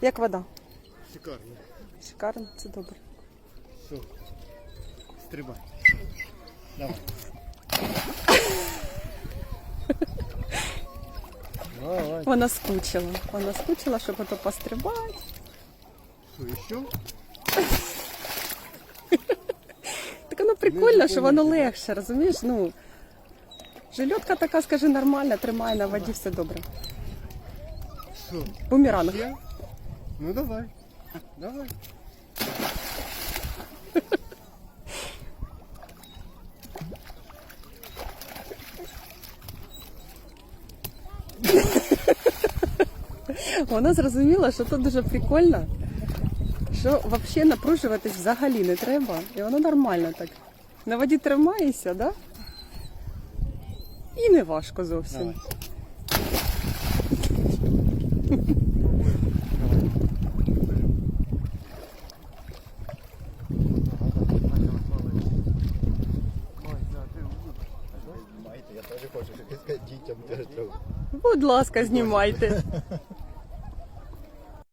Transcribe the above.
Як вода? Шикарно. Шикарно, це добре. Все. Стрибай. Давай. Давай. Вона скучила. Вона скучила, щоб ото пострибати. Что, еще? Так воно прикольно, що воно легше, розумієш? Ну, жильотка така, скажи, нормальна, тримає на воді, все добре. Что? Бумеранг. Ще? Ну давай. Давай. Вона зрозуміла, що це дуже прикольно, що взагалі напружуватись взагалі не треба. І воно нормально так. На воді тримаєшся, да? І не важко зовсім. Давай. Будь ласка, знімайте.